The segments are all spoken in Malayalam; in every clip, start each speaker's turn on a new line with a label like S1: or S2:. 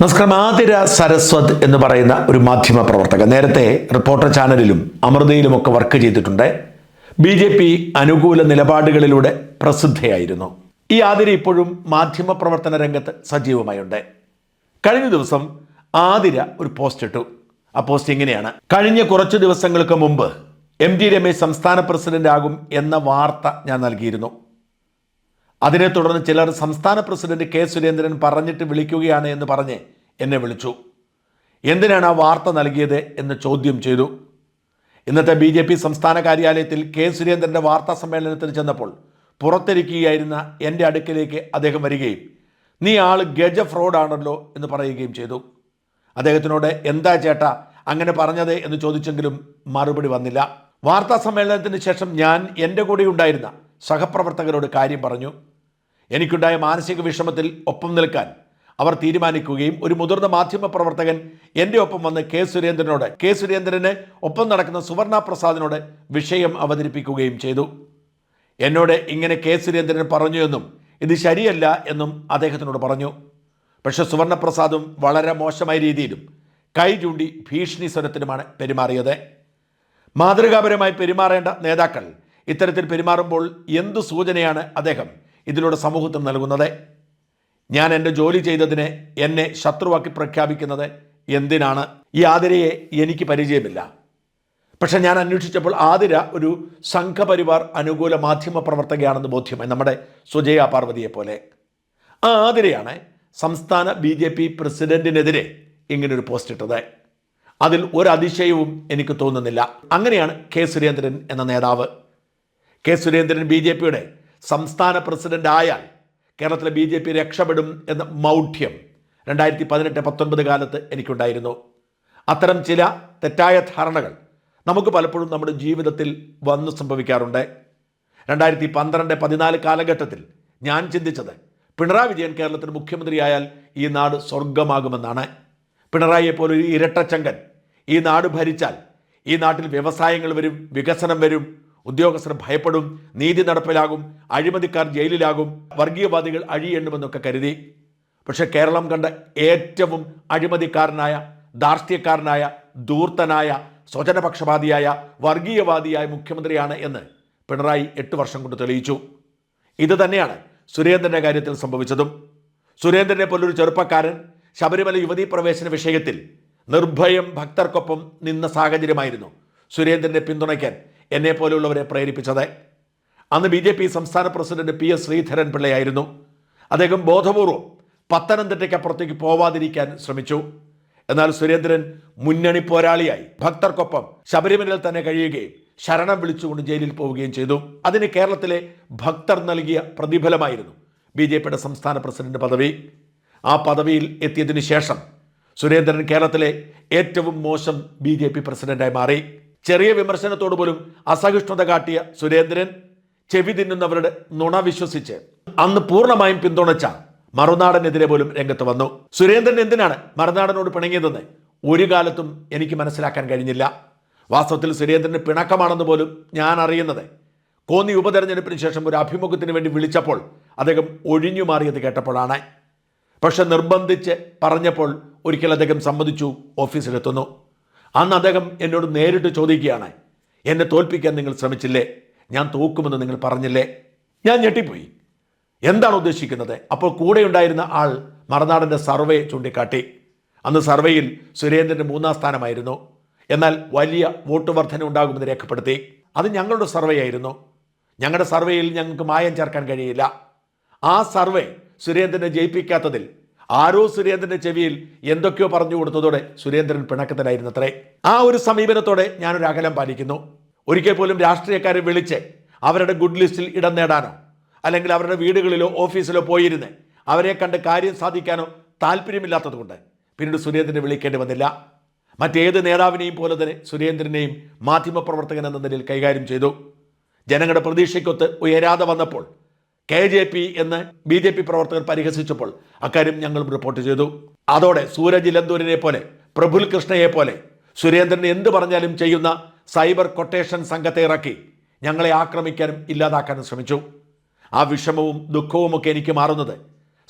S1: നമസ്കാരം. ആതിര സരസ്വത് എന്ന് പറയുന്ന ഒരു മാധ്യമ പ്രവർത്തകൻ. നേരത്തെ റിപ്പോർട്ടർ ചാനലിലും അമൃതയിലുമൊക്കെ വർക്ക് ചെയ്തിട്ടുണ്ട്. ബി ജെ പി അനുകൂല നിലപാടുകളിലൂടെ പ്രസിദ്ധയായിരുന്നു. ഈ ആതിര ഇപ്പോഴും മാധ്യമ പ്രവർത്തന രംഗത്ത് സജീവമായുണ്ട്. കഴിഞ്ഞ ദിവസം ആതിര ഒരു പോസ്റ്റ് ഇട്ടു. ആ പോസ്റ്റ് ഇങ്ങനെയാണ്. കഴിഞ്ഞ കുറച്ച് ദിവസങ്ങൾക്ക് മുമ്പ് എം ജി രമേശ് സംസ്ഥാന പ്രസിഡന്റ് ആകും എന്ന വാർത്ത ഞാൻ നൽകിയിരുന്നു. അതിനെ തുടർന്ന് ചിലർ സംസ്ഥാന പ്രസിഡന്റ് കെ സുരേന്ദ്രൻ പറഞ്ഞിട്ട് വിളിക്കുകയാണ് എന്ന് പറഞ്ഞ് എന്നെ വിളിച്ചു. എന്തിനാണ് ആ വാർത്ത നൽകിയത് എന്ന് ചോദ്യം ചെയ്തു. ഇന്നത്തെ ബി ജെ പി സംസ്ഥാന കാര്യാലയത്തിൽ കെ സുരേന്ദ്രന്റെ വാർത്താ സമ്മേളനത്തിൽ ചെന്നപ്പോൾ പുറത്തിരിക്കുകയായിരുന്ന എന്റെ അടുക്കിലേക്ക് അദ്ദേഹം വരികയും നീ ആൾ ഗജ ഫ്രോഡാണല്ലോ എന്ന് പറയുകയും ചെയ്തു. അദ്ദേഹത്തിനോട് എന്താ ചേട്ടാ അങ്ങനെ പറഞ്ഞത്? എന്ന് ചോദിച്ചെങ്കിലും മറുപടി വന്നില്ല. വാർത്താ സമ്മേളനത്തിന് ശേഷം ഞാൻ എന്റെ കൂടെ ഉണ്ടായിരുന്ന സഹപ്രവർത്തകരോട് കാര്യം പറഞ്ഞു. എനിക്കുണ്ടായ മാനസിക വിഷമത്തിൽ ഒപ്പം നിൽക്കാൻ അവർ തീരുമാനിക്കുകയും ഒരു മുതിർന്ന മാധ്യമ പ്രവർത്തകൻ എന്റെ ഒപ്പം വന്ന് കെ സുരേന്ദ്രനോട് കെ സുരേന്ദ്രന് ഒപ്പം നടക്കുന്ന സുവർണ പ്രസാദിനോട് വിഷയം അവതരിപ്പിക്കുകയും ചെയ്തു. എന്നോട് ഇങ്ങനെ കെ സുരേന്ദ്രൻ പറഞ്ഞു എന്നും ഇത് ശരിയല്ല എന്നും അദ്ദേഹത്തിനോട് പറഞ്ഞു. പക്ഷെ സുവർണപ്രസാദും വളരെ മോശമായ രീതിയിലും കൈ ചൂണ്ടി ഭീഷണി സ്വരത്തിലുമാണ് പെരുമാറിയത്. മാതൃകാപരമായി പെരുമാറേണ്ട നേതാക്കൾ ഇത്തരത്തിൽ പെരുമാറുമ്പോൾ എന്തു സൂചനയാണ് അദ്ദേഹം ഇതിലൂടെ സമൂഹത്തിന് നൽകുന്നത്? ഞാൻ എന്റെ ജോലി ചെയ്തതിനെ എന്നെ ശത്രുവാക്കി പ്രഖ്യാപിക്കുന്നത് എന്തിനാണ്? ഈ ആതിരയെ എനിക്ക് പരിചയമില്ല. പക്ഷെ ഞാൻ അന്വേഷിച്ചപ്പോൾ ആതിര ഒരു സംഘപരിവാർ അനുകൂല മാധ്യമ പ്രവർത്തകയാണെന്ന് ബോധ്യമായി നമ്മുടെ സുജയ പാർവതിയെ പോലെ. ആ ആതിരയാണ് സംസ്ഥാന ബി ജെ പി പ്രസിഡന്റിനെതിരെ ഇങ്ങനൊരു പോസ്റ്റ് ഇട്ടത്. അതിൽ ഒരു അതിശയവും എനിക്ക് തോന്നുന്നില്ല. അങ്ങനെയാണ് കെ സുരേന്ദ്രൻ എന്ന നേതാവ്. കെ സുരേന്ദ്രൻ ബി ജെ പിയുടെ സംസ്ഥാന പ്രസിഡന്റ് ആയാൽ കേരളത്തിലെ ബി ജെ പി രക്ഷപ്പെടും എന്ന മൗഢ്യം രണ്ടായിരത്തി പതിനെട്ട് പത്തൊൻപത് കാലത്ത് എനിക്കുണ്ടായിരുന്നു. അത്തരം ചില തെറ്റായ ധാരണകൾ നമുക്ക് പലപ്പോഴും നമ്മുടെ ജീവിതത്തിൽ വന്നു സംഭവിക്കാറുണ്ട്. രണ്ടായിരത്തി പന്ത്രണ്ട് പതിനാല് കാലഘട്ടത്തിൽ ഞാൻ ചിന്തിച്ചത് പിണറായി വിജയൻ കേരളത്തിന് മുഖ്യമന്ത്രിയായാൽ ഈ നാട് സ്വർഗമാകുമെന്നാണ് പിണറായിയെ പോലെ ഒരു ഇരട്ടച്ചങ്കൻ ഈ നാട് ഭരിച്ചാൽ ഈ നാട്ടിൽ വ്യവസായങ്ങൾ വരും വികസനം വരും ഉദ്യോഗസ്ഥർ ഭയപ്പെടും നീതി നടപ്പിലാകും അഴിമതിക്കാർ ജയിലിലാകും വർഗീയവാദികൾ അഴിയെണ്ണുമെന്നൊക്കെ കരുതി. പക്ഷെ കേരളം കണ്ട ഏറ്റവും അഴിമതിക്കാരനായ ദാർഷ്ട്യക്കാരനായ ധൂർത്തനായ സ്വജനപക്ഷപാതിയായ വർഗീയവാദിയായ മുഖ്യമന്ത്രിയാണ് എന്ന് പിണറായി എട്ട് വർഷം കൊണ്ട് തെളിയിച്ചു. ഇത് തന്നെയാണ് സുരേന്ദ്രന്റെ കാര്യത്തിൽ സംഭവിച്ചതും. സുരേന്ദ്രനെ പോലൊരു ചെറുപ്പക്കാരൻ ശബരിമല യുവതീ പ്രവേശന വിഷയത്തിൽ നിർഭയം ഭക്തർക്കൊപ്പം നിന്ന സാഹചര്യമായിരുന്നു സുരേന്ദ്രനെ പിന്തുണയ്ക്കാൻ എന്നെ പോലെയുള്ളവരെ പ്രേരിപ്പിച്ചത്. അന്ന് ബി ജെ പി സംസ്ഥാന പ്രസിഡന്റ് പി എസ് ശ്രീധരൻ പിള്ളയായിരുന്നു. അദ്ദേഹം ബോധപൂർവം പത്തനംതിട്ടയ്ക്കപ്പുറത്തേക്ക് പോവാതിരിക്കാൻ ശ്രമിച്ചു. എന്നാൽ സുരേന്ദ്രൻ മുന്നണി പോരാളിയായി. ഭക്തർക്കൊപ്പം ശബരിമലയിൽ തന്നെ കഴിയുകയും ശരണം വിളിച്ചുകൊണ്ട് ജയിലിൽ പോവുകയും ചെയ്തു. അതിന് കേരളത്തിലെ ഭക്തർ നൽകിയ പ്രതിഫലമായിരുന്നു ബി ജെ പിയുടെ സംസ്ഥാന പ്രസിഡന്റ് പദവി. ആ പദവിയിൽ എത്തിയതിനു ശേഷം സുരേന്ദ്രൻ കേരളത്തിലെ ഏറ്റവും മോശം ബി ജെ പി പ്രസിഡന്റായി മാറി. ചെറിയ വിമർശനത്തോട് പോലും അസഹിഷ്ണുത കാട്ടിയ സുരേന്ദ്രൻ ചെവി തിന്നുന്നവരുടെ നുണ വിശ്വസിച്ച് അന്ന് പൂർണമായും പിന്തുണച്ച മറുനാടനെതിരെ പോലും രംഗത്ത് വന്നു. സുരേന്ദ്രൻ എന്തിനാണ് മറുനാടനോട് പിണങ്ങിയതെന്ന് ഒരു കാലത്തും എനിക്ക് മനസ്സിലാക്കാൻ കഴിഞ്ഞില്ല. വാസ്തവത്തിൽ സുരേന്ദ്രന് പിണക്കമാണെന്ന് പോലും ഞാൻ അറിയുന്നത്. കോന്നി ഉപതെരഞ്ഞെടുപ്പിന് ശേഷം ഒരു അഭിമുഖത്തിന് വേണ്ടി വിളിച്ചപ്പോൾ അദ്ദേഹം ഒഴിഞ്ഞു മാറിയത് കേട്ടപ്പോഴാണ്. പക്ഷെ നിർബന്ധിച്ച് പറഞ്ഞപ്പോൾ ഒരിക്കൽ അദ്ദേഹം സമ്മതിച്ചു ഓഫീസിലെത്തുന്നു. അന്ന് അദ്ദേഹം എന്നോട് നേരിട്ട് ചോദിക്കുകയാണ് എന്നെ തോൽപ്പിക്കാൻ നിങ്ങൾ ശ്രമിച്ചില്ലേ? ഞാൻ തോക്കുമെന്ന് നിങ്ങൾ പറഞ്ഞില്ലേ? ഞാൻ ഞെട്ടിപ്പോയി. എന്താണ് ഉദ്ദേശിക്കുന്നത്? അപ്പോൾ കൂടെ ഉണ്ടായിരുന്ന ആൾ മറുനാടന്റെ സർവേ ചൂണ്ടിക്കാട്ടി. അന്ന് സർവേയിൽ സുരേന്ദ്രന് മൂന്നാം സ്ഥാനമായിരുന്നു. എന്നാൽ വലിയ വോട്ട് വർധന ഉണ്ടാകുമെന്ന് രേഖപ്പെടുത്തി. അത് ഞങ്ങളുടെ സർവേ ആയിരുന്നു. ഞങ്ങളുടെ സർവേയിൽ ഞങ്ങൾക്ക് മായം ചേർക്കാൻ കഴിയില്ല. ആ സർവേ സുരേന്ദ്രനെ ജയിപ്പിക്കാത്തതിൽ ആരോ സുരേന്ദ്രന്റെ ചെവിയിൽ എന്തൊക്കെയോ പറഞ്ഞു കൊടുത്തതോടെ സുരേന്ദ്രൻ പിണക്കത്തിലായിരുന്നത്രേ. ആ ഒരു സമീപനത്തോടെ ഞാനൊരു അകലം പാലിക്കുന്നു. ഒരിക്കൽ പോലും രാഷ്ട്രീയക്കാരെ വിളിച്ച് അവരുടെ ഗുഡ് ലിസ്റ്റിൽ ഇടം നേടാനോ അല്ലെങ്കിൽ അവരുടെ വീടുകളിലോ ഓഫീസിലോ പോയിരുന്ന് അവരെ കണ്ട് കാര്യം സാധിക്കാനോ താല്പര്യമില്ലാത്തതുകൊണ്ട് പിന്നീട് സുരേന്ദ്രനെ വിളിക്കേണ്ടി വന്നില്ല. മറ്റേത് നേതാവിനെയും പോലെ തന്നെ സുരേന്ദ്രനെയും മാധ്യമപ്രവർത്തകൻ എന്ന നിലയിൽ കൈകാര്യം ചെയ്തു. ജനങ്ങളുടെ പ്രതീക്ഷയ്ക്കൊത്ത് ഉയരാതെ വന്നപ്പോൾ കെ ജെ പി എന്ന് ബി ജെ പി പ്രവർത്തകർ പരിഹസിച്ചപ്പോൾ അക്കാര്യം ഞങ്ങളും റിപ്പോർട്ട് ചെയ്തു. അതോടെ സൂരജ് ഇലന്തൂരിനെ പോലെ പ്രഫുൽ കൃഷ്ണയെ പോലെ സുരേന്ദ്രൻ എന്ത് പറഞ്ഞാലും ചെയ്യുന്ന സൈബർ കൊട്ടേഷൻ സംഘത്തെ ഇറക്കി ഞങ്ങളെ ആക്രമിക്കാനും ഇല്ലാതാക്കാനും ശ്രമിച്ചു. ആ വിഷമവും ദുഃഖവുമൊക്കെ എനിക്ക് മാറുന്നത്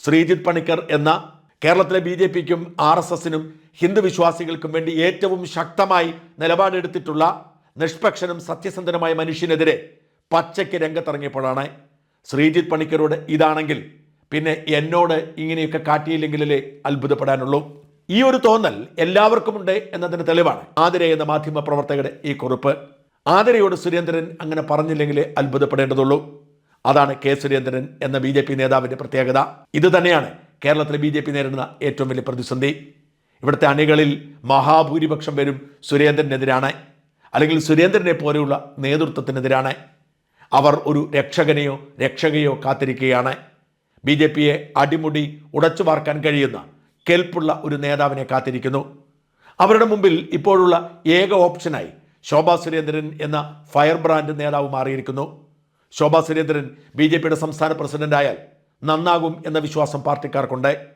S1: ശ്രീജിത് പണിക്കർ എന്ന കേരളത്തിലെ ബി ജെ പിക്കും ആർ എസ് എസിനും ഹിന്ദു വിശ്വാസികൾക്കും വേണ്ടി ഏറ്റവും ശക്തമായി നിലപാടെടുത്തിട്ടുള്ള നിഷ്പക്ഷനും സത്യസന്ധനുമായ മനുഷ്യനെതിരെ പച്ചയ്ക്ക് രംഗത്തിറങ്ങിയപ്പോഴാണ് ശ്രീജിത്ത് പണിക്കരോട് ഇതാണെങ്കിൽ പിന്നെ എന്നോട് ഇങ്ങനെയൊക്കെ കാട്ടിയില്ലെങ്കിലല്ലേ അത്ഭുതപ്പെടാനുള്ളൂ? ഈ ഒരു തോന്നൽ എല്ലാവർക്കുമുണ്ട് എന്നതിന് തെളിവാണ് ആതിര എന്ന മാധ്യമ പ്രവർത്തകരുടെ ഈ കുറിപ്പ്. ആതിരയോട് സുരേന്ദ്രൻ അങ്ങനെ പറഞ്ഞില്ലെങ്കിലേ അത്ഭുതപ്പെടേണ്ടതുള്ളൂ. അതാണ് കെ സുരേന്ദ്രൻ എന്ന ബി ജെ പി നേതാവിന്റെ പ്രത്യേകത. ഇത് തന്നെയാണ് കേരളത്തിലെ ബി ജെ പി നേരിടുന്ന ഏറ്റവും വലിയ പ്രതിസന്ധി. ഇവിടുത്തെ അണികളിൽ മഹാഭൂരിപക്ഷം വരും സുരേന്ദ്രനെതിരാണ്. അല്ലെങ്കിൽ സുരേന്ദ്രനെ പോലെയുള്ള നേതൃത്വത്തിനെതിരാണ്. അവർ ഒരു രക്ഷകനെയോ രക്ഷകയോ കാത്തിരിക്കുകയാണ്. ബി ജെ പിയെ അടിമുടി ഉടച്ചു വാർക്കാൻ കഴിയുന്ന കെൽപ്പുള്ള ഒരു നേതാവിനെ കാത്തിരിക്കുന്നു. അവരുടെ മുമ്പിൽ ഇപ്പോഴുള്ള ഏക ഓപ്ഷനായി ശോഭാ സുരേന്ദ്രൻ എന്ന ഫയർ ബ്രാൻഡ് നേതാവ് മാറിയിരിക്കുന്നു. ശോഭാ സുരേന്ദ്രൻ ബി ജെ പിയുടെ സംസ്ഥാന പ്രസിഡന്റായാൽ നന്നാകും എന്ന വിശ്വാസം പാർട്ടിക്കാർക്കുണ്ട്.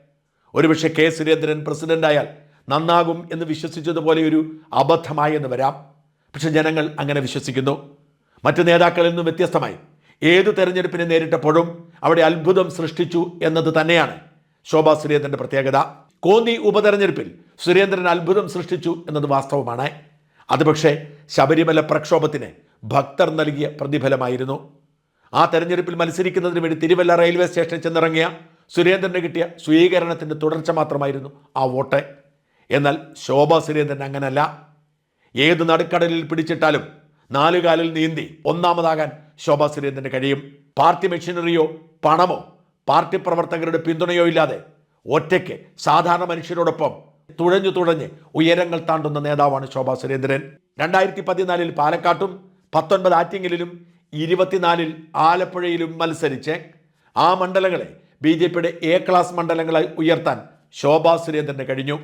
S1: ഒരുപക്ഷെ കെ സുരേന്ദ്രൻ പ്രസിഡന്റായാൽ നന്നാകും എന്ന് വിശ്വസിച്ചതുപോലെ ഒരു അബദ്ധമായി എന്ന് വരാം. പക്ഷെ ജനങ്ങൾ അങ്ങനെ വിശ്വസിക്കുന്നു. മറ്റു നേതാക്കളിൽ നിന്നും വ്യത്യസ്തമായി. ഏതു തെരഞ്ഞെടുപ്പിനെ നേരിട്ടപ്പോഴും അവിടെ അത്ഭുതം സൃഷ്ടിച്ചു എന്നത് തന്നെയാണ് ശോഭാ സുരേന്ദ്രന്റെ പ്രത്യേകത. കോന്നി ഉപതെരഞ്ഞെടുപ്പിൽ സുരേന്ദ്രൻ അത്ഭുതം സൃഷ്ടിച്ചു എന്നത് വാസ്തവമാണ്. അത് പക്ഷേ ശബരിമല പ്രക്ഷോഭത്തിന് ഭക്തർ നൽകിയ പ്രതിഫലമായിരുന്നു. ആ തെരഞ്ഞെടുപ്പിൽ മത്സരിക്കുന്നതിന് വേണ്ടി തിരുവല്ല റെയിൽവേ സ്റ്റേഷനിൽ ചെന്നിറങ്ങിയ സുരേന്ദ്രന് കിട്ടിയ സ്വീകരണത്തിന്റെ തുടർച്ച മാത്രമായിരുന്നു ആ വോട്ട്. എന്നാൽ ശോഭാ സുരേന്ദ്രൻ അങ്ങനല്ല. ഏത് നടുക്കടലിൽ പിടിച്ചിട്ടാലും നാലുകാലിൽ നീന്തി ഒന്നാമതാകാൻ ശോഭാ സുരേന്ദ്രന് കഴിയും. പാർട്ടി മെഷീനറിയോ പണമോ പാർട്ടി പ്രവർത്തകരുടെ പിന്തുണയോ ഇല്ലാതെ ഒറ്റയ്ക്ക് സാധാരണ മനുഷ്യരോടൊപ്പം തുഴഞ്ഞു തുഴഞ്ഞ് ഉയരങ്ങൾ താണ്ടുന്ന നേതാവാണ് ശോഭാ സുരേന്ദ്രൻ. രണ്ടായിരത്തി പതിനാലിൽ പാലക്കാട്ടും പത്തൊൻപത് ആറ്റിങ്ങലിലും ഇരുപത്തിനാലിൽ ആലപ്പുഴയിലും മത്സരിച്ച് ആ മണ്ഡലങ്ങളെ ബി ജെ പിയുടെ എ ക്ലാസ് മണ്ഡലങ്ങളായി ഉയർത്താൻ ശോഭാ സുരേന്ദ്രന് കഴിഞ്ഞു.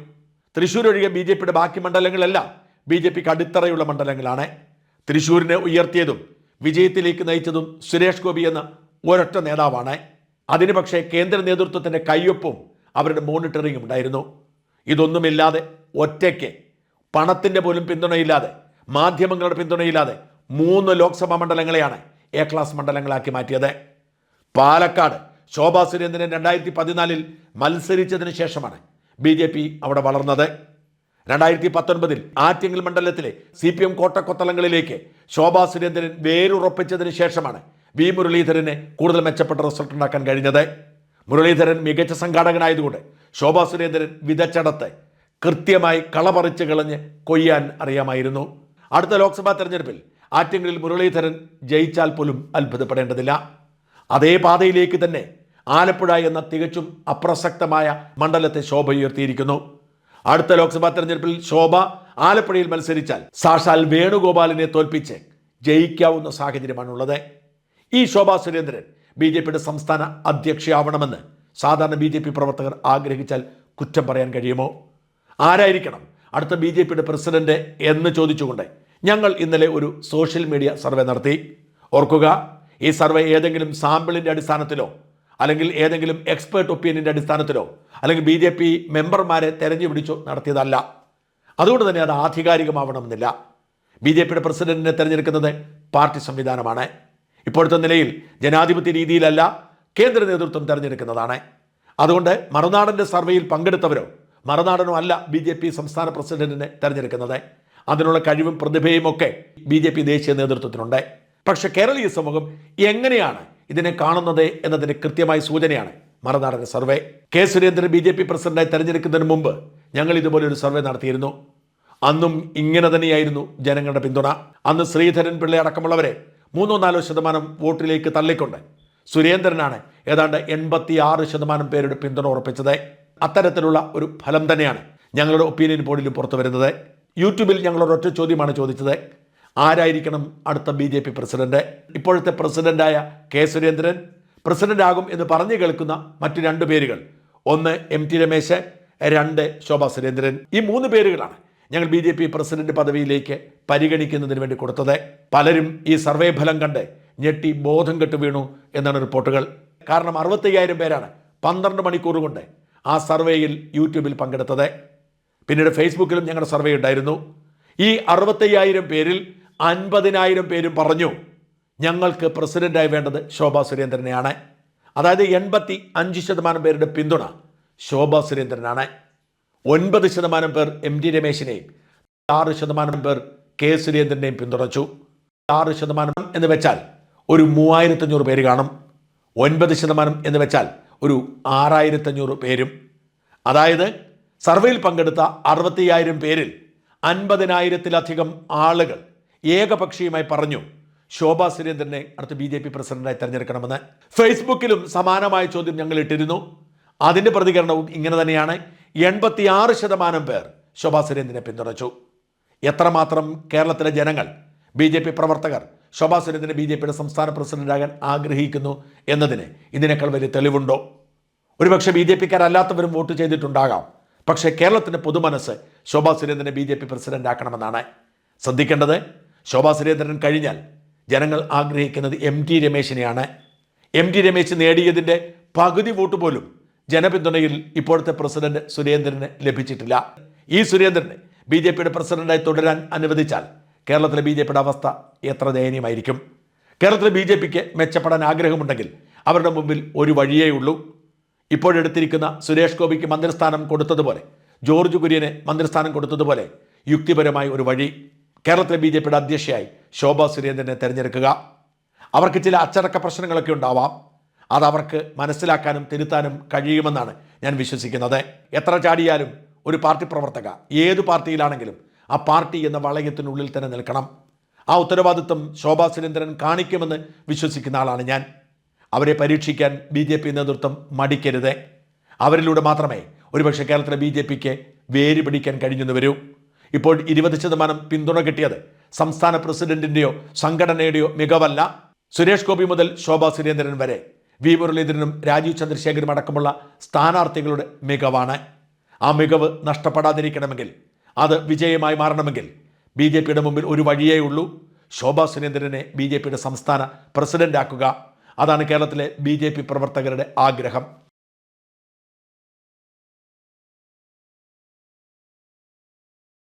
S1: തൃശ്ശൂർ ഒഴികെ ബി ജെ പിയുടെ ബാക്കി മണ്ഡലങ്ങളെല്ലാം ബി ജെ പിക്ക് അടിത്തറയുള്ള മണ്ഡലങ്ങളാണ്. തൃശ്ശൂരിനെ ഉയർത്തിയതും വിജയത്തിലേക്ക് നയിച്ചതും സുരേഷ് ഗോപി എന്ന ഒരൊറ്റ നേതാവാണ്. അതിന് പക്ഷേ കേന്ദ്ര നേതൃത്വത്തിന്റെ കയ്യൊപ്പും അവരുടെ മോണിറ്ററിംഗും ഉണ്ടായിരുന്നു. ഇതൊന്നുമില്ലാതെ ഒറ്റയ്ക്ക് പണത്തിന്റെ പോലും പിന്തുണയില്ലാതെ മാധ്യമങ്ങളുടെ പിന്തുണയില്ലാതെ മൂന്ന് ലോക്സഭാ മണ്ഡലങ്ങളെയാണ് എ ക്ലാസ് മണ്ഡലങ്ങളാക്കി മാറ്റിയത്. പാലക്കാട് ശോഭാ സുരേന്ദ്രൻ രണ്ടായിരത്തി പതിനാലിൽ മത്സരിച്ചതിന് ശേഷമാണ് ബി ജെ പി അവിടെ വളർന്നത്. രണ്ടായിരത്തി പത്തൊൻപതിൽ ആറ്റിങ്ങൽ മണ്ഡലത്തിലെ സി പി എം കോട്ടക്കൊത്തളങ്ങളിലേക്ക് ശോഭാ സുരേന്ദ്രൻ വേരുറപ്പിച്ചതിന് ശേഷമാണ് വി മുരളീധരന് കൂടുതൽ മെച്ചപ്പെട്ട റിസൾട്ട് ഉണ്ടാക്കാൻ കഴിഞ്ഞത്. മുരളീധരൻ മികച്ച സംഘാടകനായതുകൊണ്ട് ശോഭാ സുരേന്ദ്രൻ വിതച്ചടത്ത് കൃത്യമായി കളപറിച്ച് കളഞ്ഞ് കൊയ്യാൻ അറിയാമായിരുന്നു. അടുത്ത ലോക്സഭാ തെരഞ്ഞെടുപ്പിൽ ആറ്റിങ്ങലിൽ മുരളീധരൻ ജയിച്ചാൽ പോലും അത്ഭുതപ്പെടേണ്ടതില്ല. അതേ പാതയിലേക്ക് തന്നെ ആലപ്പുഴ എന്ന തികച്ചും അപ്രസക്തമായ മണ്ഡലത്തെ ശോഭ ഉയർത്തിയിരിക്കുന്നു അടുത്ത ലോക്സഭാ തെരഞ്ഞെടുപ്പിൽ ശോഭ ആലപ്പുഴയിൽ മത്സരിച്ചാൽ സാക്ഷാൽ വേണുഗോപാലിനെ തോൽപ്പിച്ച് ജയിക്കാവുന്ന സാഹചര്യമാണുള്ളത്. ഈ ശോഭാ സുരേന്ദ്രൻ ബി ജെ പിയുടെ സംസ്ഥാന അധ്യക്ഷയാവണമെന്ന് സാധാരണ ബി ജെ പി പ്രവർത്തകർ ആഗ്രഹിച്ചാൽ കുറ്റം പറയാൻ കഴിയുമോ? ആരായിരിക്കണം അടുത്ത ബി ജെ പിയുടെ പ്രസിഡന്റ് എന്ന് ചോദിച്ചുകൊണ്ട് ഞങ്ങൾ ഇന്നലെ ഒരു സോഷ്യൽ മീഡിയ സർവേ നടത്തി. ഓർക്കുക ഈ സർവേ ഏതെങ്കിലും സാമ്പിളിന്റെ അടിസ്ഥാനത്തിലോ അല്ലെങ്കിൽ ഏതെങ്കിലും എക്സ്പേർട്ട് ഒപ്പീനിയന്റെ അടിസ്ഥാനത്തിലോ അല്ലെങ്കിൽ ബി ജെ പി മെമ്പർമാരെ തെരഞ്ഞു പിടിച്ചോ നടത്തിയതല്ല. അതുകൊണ്ട് തന്നെ അത് ആധികാരികമാവണമെന്നില്ല. ബി ജെ പിയുടെ പ്രസിഡന്റിനെ തിരഞ്ഞെടുക്കുന്നത് പാർട്ടി സംവിധാനമാണ്. ഇപ്പോഴത്തെ നിലയിൽ ജനാധിപത്യ രീതിയിലല്ല കേന്ദ്ര നേതൃത്വം തിരഞ്ഞെടുക്കുന്നതാണ്. അതുകൊണ്ട് മറുനാടന്റെ സർവേയിൽ പങ്കെടുത്തവരോ മറുനാടനോ അല്ല ബി ജെ പി സംസ്ഥാന പ്രസിഡന്റിനെ തിരഞ്ഞെടുക്കുന്നത്. അതിനുള്ള കഴിവും പ്രതിഭയും ഒക്കെ ബി ജെ പി ദേശീയ നേതൃത്വത്തിനുണ്ട്. പക്ഷേ കേരളീയ സമൂഹം എങ്ങനെയാണ് ഇതിനെ കാണുന്നത് എന്നതിന് കൃത്യമായ സൂചനയാണ്. Marunadan survey. K Surendran B J P പ്രസിഡന്റായി തെരഞ്ഞെടുക്കുന്നതിന് മുമ്പ് ഞങ്ങൾ ഇതുപോലെ ഒരു സർവേ നടത്തിയിരുന്നു. അന്നും ഇങ്ങനെ തന്നെയായിരുന്നു ജനങ്ങളുടെ പിന്തുണ. അന്ന് ശ്രീധരൻ പിള്ള അടക്കമുള്ളവരെ മൂന്നോ നാലോ ശതമാനം വോട്ടിലേക്ക് തള്ളിക്കൊണ്ട് സുരേന്ദ്രനാണ് ഏതാണ്ട് എൺപത്തി ആറ് ശതമാനം പേരുടെ പിന്തുണ ഉറപ്പിച്ചത്. അത്തരത്തിലുള്ള ഒരു ഫലം തന്നെയാണ് ഞങ്ങളുടെ ഒപ്പീനിയൻ പോളിലും പുറത്തു വരുന്നത് യൂട്യൂബിൽ ഞങ്ങൾ ഒരൊറ്റ ചോദ്യമാണ് ചോദിച്ചത്. ആരായിരിക്കണം അടുത്ത ബി ജെ പി പ്രസിഡന്റ്? ഇപ്പോഴത്തെ പ്രസിഡന്റായ കെ സുരേന്ദ്രൻ പ്രസിഡന്റ് ആകും എന്ന് പറഞ്ഞു കേൾക്കുന്ന മറ്റു രണ്ട് പേരുകൾ. ഒന്ന് എം ടി രമേശ് രണ്ട് ശോഭാ സുരേന്ദ്രൻ. ഈ മൂന്ന് പേരുകളാണ് ഞങ്ങൾ ബി ജെ പി പ്രസിഡന്റ് പദവിയിലേക്ക് പരിഗണിക്കുന്നതിന് വേണ്ടി കൊടുത്തത്. പലരും ഈ സർവേ ഫലം കണ്ട് ഞെട്ടി ബോധം കെട്ട് വീണു എന്നാണ് റിപ്പോർട്ടുകൾ. കാരണം അറുപത്തയ്യായിരം പേരാണ് പന്ത്രണ്ട് മണിക്കൂർ കൊണ്ട് ആ സർവേയിൽ യൂട്യൂബിൽ പങ്കെടുത്തത്. പിന്നീട് ഫേസ്ബുക്കിലും ഞങ്ങളുടെ സർവേ ഉണ്ടായിരുന്നു. ഈ അറുപത്തയ്യായിരം പേരിൽ അൻപതിനായിരം പേരും പറഞ്ഞു ഞങ്ങൾക്ക് പ്രസിഡന്റായി വേണ്ടത് ശോഭാ സുരേന്ദ്രനെയാണ്. അതായത് എൺപത്തി അഞ്ച് ശതമാനം പേരുടെ പിന്തുണ ശോഭാ സുരേന്ദ്രനാണ്. ഒൻപത് ശതമാനം പേർ എം ടി രമേശിനെയും ആറ് ശതമാനം പേർ കെ സുരേന്ദ്രനെയും പിന്തുണച്ചു. ആറ് ശതമാനം എന്ന് വെച്ചാൽ ഒരു മൂവായിരത്തഞ്ഞൂറ് പേര് കാണും. ഒൻപത് ശതമാനം എന്ന് വെച്ചാൽ ഒരു ആറായിരത്തഞ്ഞൂറ് പേരും. അതായത് സർവേയിൽ പങ്കെടുത്ത അറുപത്തിയായിരം പേരിൽ അൻപതിനായിരത്തിലധികം ആളുകൾ ഏകപക്ഷീയമായി പറഞ്ഞു ശോഭാ സുരേന്ദ്രനെ അടുത്ത ബി ജെ പി പ്രസിഡന്റായി തെരഞ്ഞെടുക്കണമെന്ന്. ഫേസ്ബുക്കിലും സമാനമായ ചോദ്യം ഞങ്ങൾ ഇട്ടിരുന്നു. അതിന്റെ പ്രതികരണവും ഇങ്ങനെ തന്നെയാണ്. എൺപത്തിയാറ് ശതമാനം പേർ ശോഭാ സുരേന്ദ്രനെ പിന്തുണച്ചു. എത്രമാത്രം കേരളത്തിലെ ജനങ്ങൾ ബി ജെ പി പ്രവർത്തകർ ശോഭാ സുരേന്ദ്രനെ ബി ജെ പിയുടെ സംസ്ഥാന പ്രസിഡന്റാകാൻ ആഗ്രഹിക്കുന്നു എന്നതിന് ഇതിനേക്കാൾ വലിയ തെളിവുണ്ടോ? ഒരുപക്ഷെ ബി ജെ പിക്കാരല്ലാത്തവരും വോട്ട് ചെയ്തിട്ടുണ്ടാകാം. പക്ഷേ കേരളത്തിന്റെ പൊതുമനസ്സ് ശോഭാ സുരേന്ദ്രനെ ബി ജെ പി പ്രസിഡന്റാക്കണമെന്നാണ്. ശ്രദ്ധിക്കേണ്ടത് ശോഭാ സുരേന്ദ്രൻ കഴിഞ്ഞാൽ ജനങ്ങൾ ആഗ്രഹിക്കുന്നത് എം ടി രമേശിനെയാണ്. എം ടി രമേശ് നേടിയതിന്റെ പകുതി വോട്ട് പോലും ജനപിന്തുണയിൽ ഇപ്പോഴത്തെ പ്രസിഡന്റ് സുരേന്ദ്രന് ലഭിച്ചിട്ടില്ല. ഈ സുരേന്ദ്രനെ ബി ജെ പിയുടെ പ്രസിഡന്റായി തുടരാൻ അനുവദിച്ചാൽ കേരളത്തിലെ ബി ജെ പിയുടെ അവസ്ഥ എത്ര ദയനീയമായിരിക്കും? കേരളത്തിലെ ബി ജെ പിക്ക് മെച്ചപ്പെടാൻ ആഗ്രഹമുണ്ടെങ്കിൽ അവരുടെ മുമ്പിൽ ഒരു വഴിയേ ഉള്ളൂ. ഇപ്പോഴെടുത്തിരിക്കുന്ന സുരേഷ് ഗോപിക്ക് മന്ത്രിസ്ഥാനം കൊടുത്തതുപോലെ ജോർജ് കുര്യന് മന്ത്രിസ്ഥാനം കൊടുത്തതുപോലെ യുക്തിപരമായ ഒരു വഴി കേരളത്തിലെ ബി ജെ പിയുടെ അധ്യക്ഷയായി ശോഭാ സുരേന്ദ്രനെ തിരഞ്ഞെടുക്കുക. അവർക്ക് ചില അച്ചടക്ക പ്രശ്നങ്ങളൊക്കെ ഉണ്ടാവാം. അത് അവർക്ക് മനസ്സിലാക്കാനും തിരുത്താനും കഴിയുമെന്നാണ് ഞാൻ വിശ്വസിക്കുന്നത്. എത്ര ചാടിയാലും ഒരു പാർട്ടി പ്രവർത്തക ഏത് പാർട്ടിയിലാണെങ്കിലും ആ പാർട്ടി എന്ന വളയത്തിനുള്ളിൽ തന്നെ നിൽക്കണം. ആ ഉത്തരവാദിത്വം ശോഭാ സുരേന്ദ്രൻ കാണിക്കുമെന്ന് വിശ്വസിക്കുന്ന ആളാണ് ഞാൻ. അവരെ പരീക്ഷിക്കാൻ ബി ജെ പി നേതൃത്വം മടിക്കരുത്. അവരിലൂടെ മാത്രമേ ഒരുപക്ഷെ കേരളത്തിലെ ബി ജെ പിക്ക് വേര് പിടിക്കാൻ കഴിഞ്ഞെന്ന് വരൂ ഇപ്പോൾ ഇരുപത് ശതമാനം പിന്തുണ കിട്ടിയത് സംസ്ഥാന പ്രസിഡന്റിന്റെയോ സംഘടനയുടെയോ മികവല്ല. സുരേഷ് ഗോപി മുതൽ ശോഭാ സുരേന്ദ്രൻ വരെ. വി മുരളീധരനും രാജീവ് ചന്ദ്രശേഖരും അടക്കമുള്ള സ്ഥാനാർത്ഥികളുടെ മികവാണ്. ആ മികവ് നഷ്ടപ്പെടാതിരിക്കണമെങ്കിൽ അത് വിജയമായി മാറണമെങ്കിൽ ബി ജെ പിയുടെ മുമ്പിൽ ഒരു വഴിയേ ഉള്ളൂ. ശോഭാ സുരേന്ദ്രനെ ബി ജെ പിയുടെ സംസ്ഥാന പ്രസിഡന്റാക്കുക. അതാണ് കേരളത്തിലെ ബി ജെ പി പ്രവർത്തകരുടെ ആഗ്രഹം.